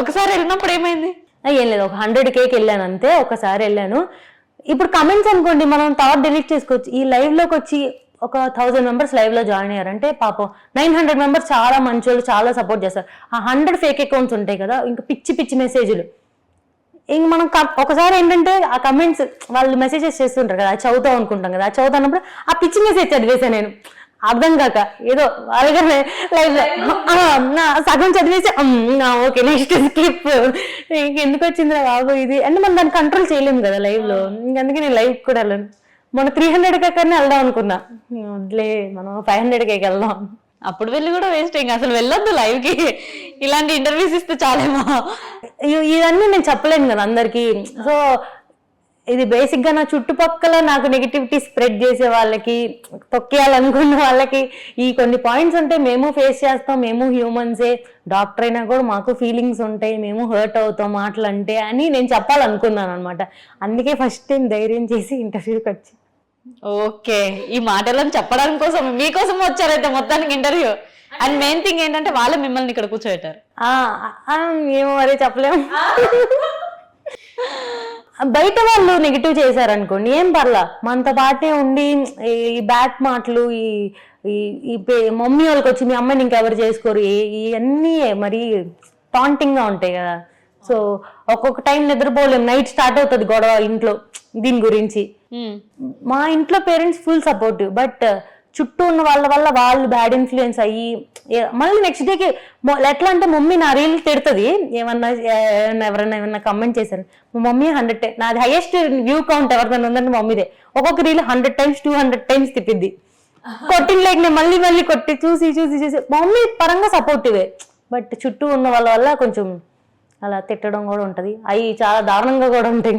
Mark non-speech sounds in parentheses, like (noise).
ఒకసారి వెళ్ళినప్పుడు ఏమైంది? ఏం లేదు ఒక హండ్రెడ్ కేక్ వెళ్ళాను అంతే ఒకసారి వెళ్ళాను. ఇప్పుడు కమెంట్స్ అనుకోండి మనం థాట్ డిలీట్ చేసుకోవచ్చు. ఈ లైవ్లోకి వచ్చి ఒక థౌజండ్ మెంబర్స్ లైవ్లో జాయిన్ అయ్యారంటే పాపం నైన్ హండ్రెడ్ మెంబర్స్ చాలా మంచి వాళ్ళు చాలా సపోర్ట్ చేస్తారు. ఆ హండ్రెడ్ ఫేక్ అకౌంట్స్ ఉంటాయి కదా ఇంకా పిచ్చి పిచ్చి మెసేజ్లు ఇంక మనం ఒకసారి ఏంటంటే ఆ కమెంట్స్ వాళ్ళు మెసేజెస్ చేస్తుంటారు కదా అది చదువుతాం అనుకుంటాం కదా అది చదువుతున్నప్పుడు ఆ పిచ్చి మెసేజ్ చదివేశాను నేను. అర్థం కాక ఏదో అలాగే లైవ్ సగం చదివేసి ఓకే నెక్స్ట్ స్కిప్ ఎందుకు వచ్చిందిరా బాబు ఇది? అంటే మనం దాన్ని కంట్రోల్ చేయలేము కదా లైవ్లో అందుకే నేను లైవ్ కూడా వెళ్ళను. మొన్న త్రీ హండ్రెడ్ కేకనే వెళ్దాం అనుకున్నా. వద్దులే మనం ఫైవ్ హండ్రెడ్ కేక్ వెళ్దాం అప్పుడు వెళ్ళి కూడా వేస్ట్ ఇంకా అసలు వెళ్ళొద్దు లైవ్కి ఇలాంటి ఇంటర్వ్యూస్ ఇస్తే చాలేమో. ఇవన్నీ నేను చెప్పలేను కదా అందరికి. సో ఇది బేసిక్గా నా చుట్టుపక్కల నాకు నెగిటివిటీ స్ప్రెడ్ చేసే వాళ్ళకి తొక్కేయాలనుకున్న వాళ్ళకి ఈ కొన్ని పాయింట్స్ ఉంటాయి మేము ఫేస్ చేస్తాం మేము హ్యూమన్సే డాక్టర్ అయినా కూడా మాకు ఫీలింగ్స్ ఉంటాయి మేము హర్ట్ అవుతాం మాటలు అంటే అని నేను చెప్పాలనుకున్నాను అనమాట అందుకే ఫస్ట్ టైం ధైర్యం చేసి ఇంటర్వ్యూకి వచ్చి. ఓకే. ఈ మాటలను చెప్పడానికి కోసం మీకోసం వచ్చారైతే మొత్తానికి ఇంటర్వ్యూ అండ్ మెయిన్ థింగ్ ఏంటంటే వాళ్ళే మిమ్మల్ని ఇక్కడ కూర్చోబెట్టారు. ఏమో మరీ చెప్పలేము. బయట వాళ్ళు నెగిటివ్ చేశారనుకోండి ఏం పర్లా? మనతో పాటే ఉండి ఈ బ్యాక్ మాటలు ఈ ఈ- మమ్మీ వాళ్ళకి వచ్చి మీ అమ్మాయిని ఇంకెవరు చేసుకోరు? ఇవన్నీ మరి టాంటింగ్గా ఉంటాయి కదా. సో ఒక్కొక్క టైం నిద్రపోలేం. నైట్ స్టార్ట్ అవుతుంది గొడవ ఇంట్లో దీని గురించి. మా ఇంట్లో పేరెంట్స్ ఫుల్ సపోర్టివ్ బట్ చుట్టూ ఉన్న వాళ్ళ వల్ల వాళ్ళు బ్యాడ్ ఇన్ఫ్లుయెన్స్ అయ్యి మళ్ళీ నెక్స్ట్ డేకి ఎట్లా అంటే మమ్మీ నా రీల్ తిడుతుంది. ఏమన్నా ఎవరైనా ఏమన్నా కమెంట్ చేశారు. మా మమ్మీ హండ్రెడ్ నాది హైయెస్ట్ వ్యూ కౌంట్ ఎవరిదైనా ఉందంటే మమ్మీదే. ఒక్కొక్క reel hundred times two hundred times తిప్పిద్ది. (laughs) కొట్టిన లేక నేను మళ్ళీ మళ్ళీ కొట్టి చూసి చూసి చూసి మమ్మీ పరంగా సపోర్టివే బట్ చుట్టూ ఉన్న వాళ్ళ వల్ల కొంచెం అలా తిట్టడం కూడా ఉంటది. అవి చాలా దారుణంగా కూడా ఉంటాయి.